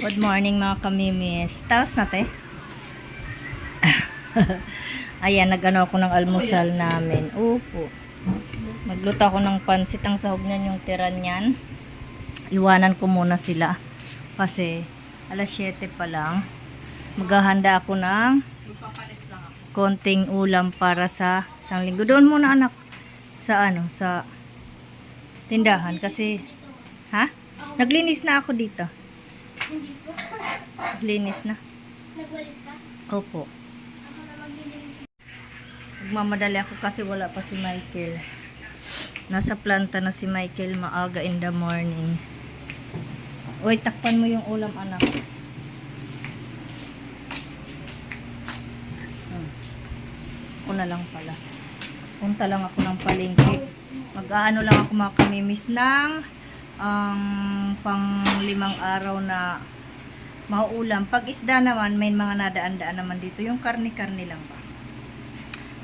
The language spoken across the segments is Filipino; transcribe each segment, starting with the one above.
Good morning mga kamimis. Taos na te. Ayan, nagano ako ng almusal namin. Upo. Magluto ako ng pansit. Ang sahog niyan yung tira niyan. Iwanan ko muna sila. Kasi alas 7 pa lang. Maghahanda ako ng konting ulam para sa isang linggo. Doon muna anak. Sa ano, sa tindahan. Kasi, ha? Naglinis na ako dito. Hindi po. Linis na. Nagwalis ka? Opo. Ako na maglilinis. Magmamadali ako kasi wala pa si Michael. Nasa planta na si Michael maaga in the morning. Uy, takpan mo yung ulam, anak. Hmm. Ako na lang pala. Punta lang ako ng palengke. Mag-aano lang ako mga kamimis ng ang pang limang araw na mauulam. Pag isda naman, may mga nadaan-daan naman dito. Yung karni-karni lang ba?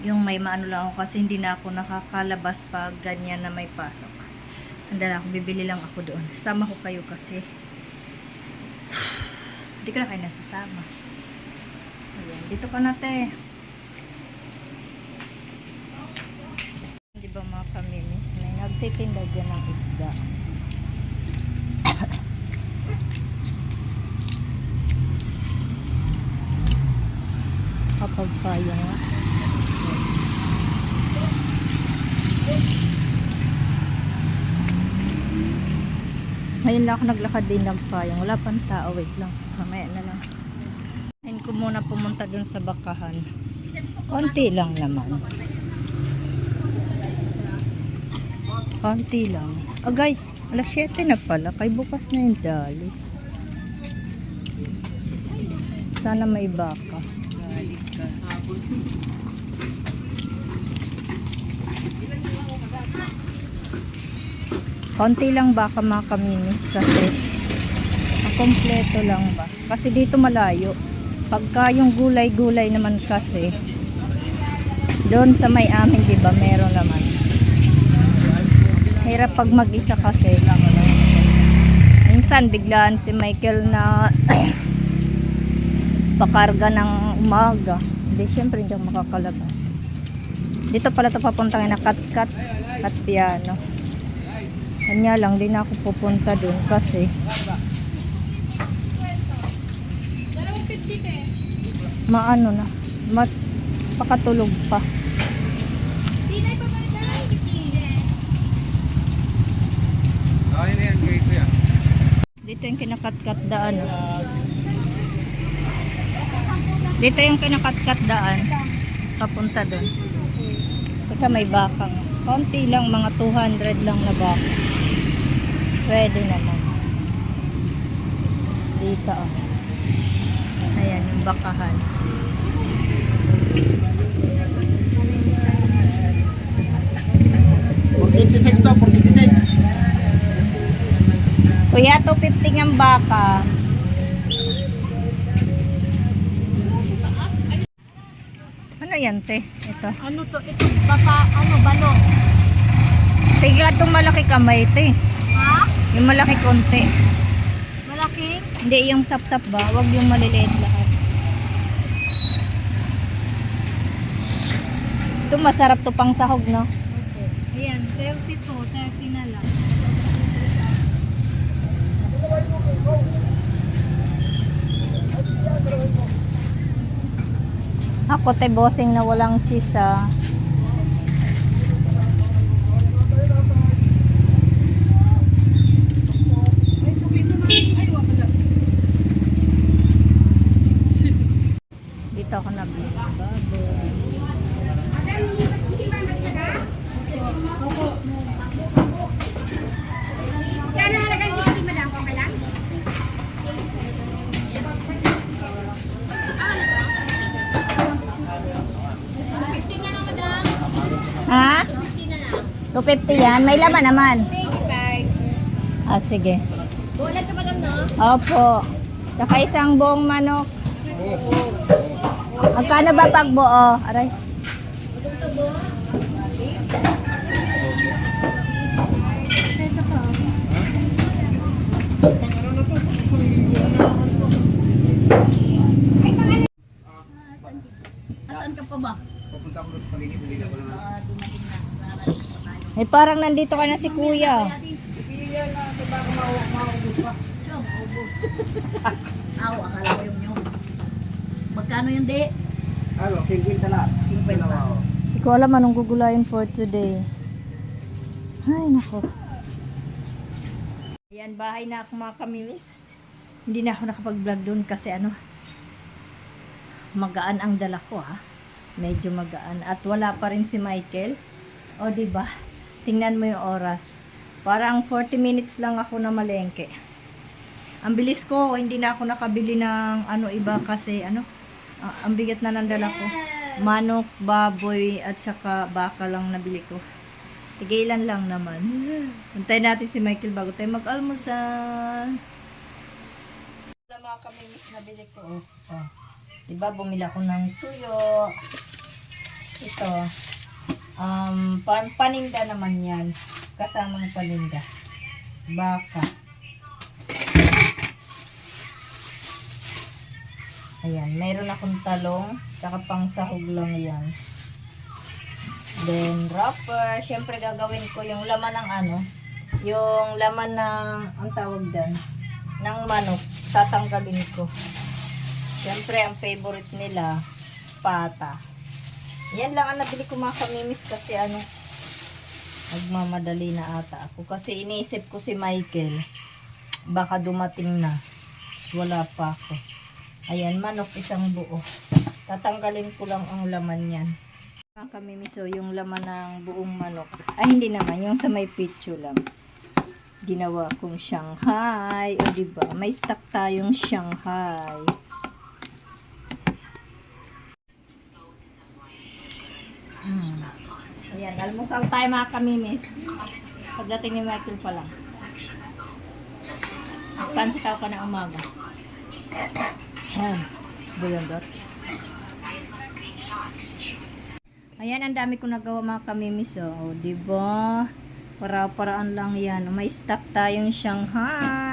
Yung may maano lang ako kasi hindi na ako nakakalabas pag ganyan na may pasok. Handa na ako, bibili lang ako doon. Sama ko kayo kasi. Hindi ko na kayo nasasama. Ayan, dito ka na te. Di ba mga kamimis? May nagtitinda dyan ng isda. Kapag kaya nga. Ngayon lang ako naglakad din ng payong. Wala pang tao. Wait lang. Mamaya na lang. Ngayon ko muna pumunta dun sa bakahan. Konti lang naman. Konti lang. Agay, alas 7 na pala. Kay bukas na yung dali. Sana may baka. Konti lang baka mga kaminis kasi kompleto lang ba. Kasi dito malayo. Pagka yung gulay-gulay naman kasi doon sa may amin, di ba, meron naman. Hirap pag mag-isa kasi. Minsan, biglaan si Michael na pakarga ng umaga. Hindi, syempre hindi ako makakalabas. Dito pala ito papunta na kat-kat at piano. Kanya lang, di na ako pupunta dun kasi maano na, mat pakatulog pa. Dito yung kinakatkat daan. Dito yung kinakatkat daan. Papunta doon. Teka may bakang. Konti lang, mga 200 lang na baka. Pwede naman. Dito oh. Ayan yung bakahan. For 56 daw, for 56. Kuya, 250 ang baka. Yan, te? Ito. Ano to? Ito baka ano balo. Tiga itong malaki kamay, te. Ha? Yung malaki konti. Malaking? Hindi, yung sap-sap ba? Huwag yung maliliit lahat. Ito masarap to pang sahog, no? Ayan, 30 to. 30 na lang. Ako, te, bossing na walang cheese, ah. Dito ako nabili. Baboy. Kano halagang 60 madam ko lang? Ha? 250 yan? May laman naman. Ah, sige. Bulan ka madam no? Opo. Tsaka isang buong manok. Magkano ba pag buo? Aray. Pang ano Eh, parang nandito ka na si kuya. Aw, akala ko yung yung. Magkano yung di? Ano, 50 lahat. 50. Hindi ko alam anong gugulayin for today. Ay, nako. Ayan, bahay na ako mga kamimis. Hindi na ako nakapag-vlog doon kasi ano, magaan ang dala ko ha. Medyo magaan. At wala pa rin si Michael. O, di ba? Tingnan mo yung oras. Parang 40 minutes lang ako na malengke. Ang bilis ko, hindi na ako nakabili ng ano iba kasi ano, ah, ang bigat na ng dala ko. Manok, baboy, at saka baka lang nabili ko. Tigilan lang naman. Antay natin si Michael bago tayo mag-almusal. Wala mga kami nabili ko. Oh. Oh. Diba, bumili ako ng tuyo. Ito. Um, pan paninda naman yan. Kasamang paninda. Baka. Ayan, mayroon akong talong, tsaka pang sahog lang yan. Then, wrapper. Siyempre, gagawin ko yung laman ng ano, yung laman ng, ang tawag dyan, ng manok. Tatanggalin ko. Siyempre, ang favorite nila, pata. Yan lang ang nabili ko mga kamimis kasi ano, nagmamadali na ata ako. Kasi iniisip ko si Michael, baka dumating na. Wala pa ako. Ayan, manok isang buo. Tatanggalin ko lang ang laman yan. Mga kamimiso, yung laman ng buong manok. Ay, hindi naman. Yung sa may pitcho lang. Ginawa kong Shanghai. O, diba? May stock tayong Shanghai. Mm. Ayan, almusal tayo mga kamimis. Pagdating ni Michael pa lang. Pansit ako ka na umaga. Bulondot. Ayan, ang dami ko nagawa mga kamimis. Oh, di ba? Para-paraan lang yan. May stock tayong Shanghai.